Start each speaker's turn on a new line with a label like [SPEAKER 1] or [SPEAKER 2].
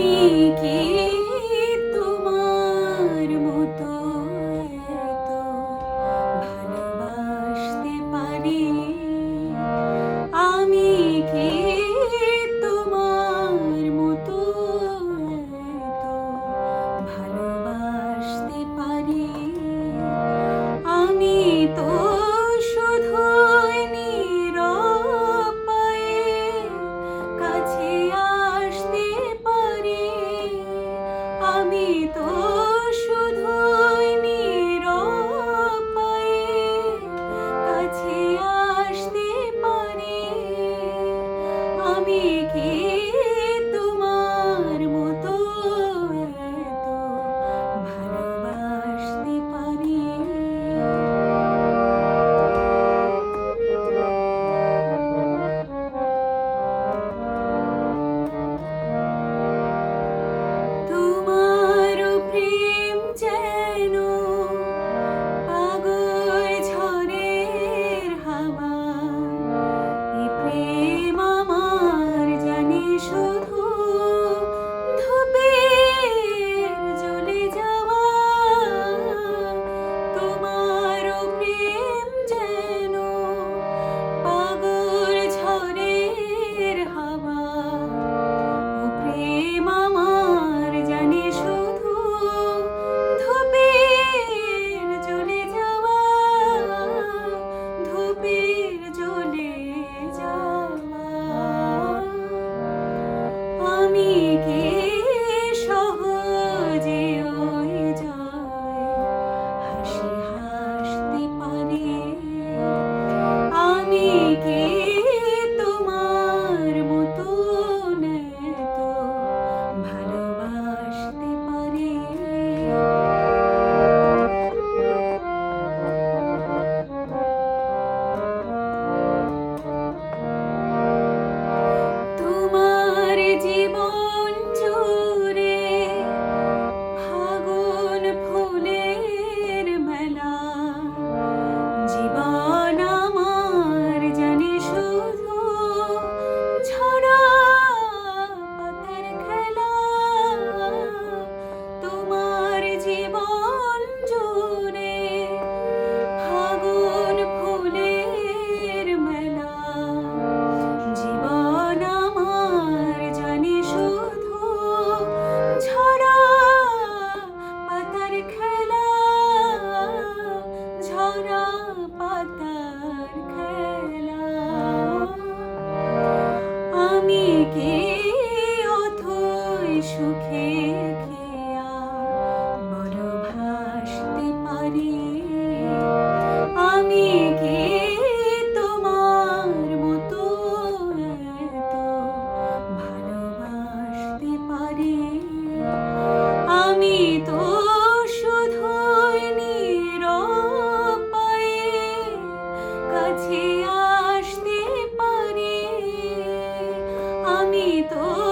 [SPEAKER 1] আমি কি should পাতার খেলা। আমি কি তো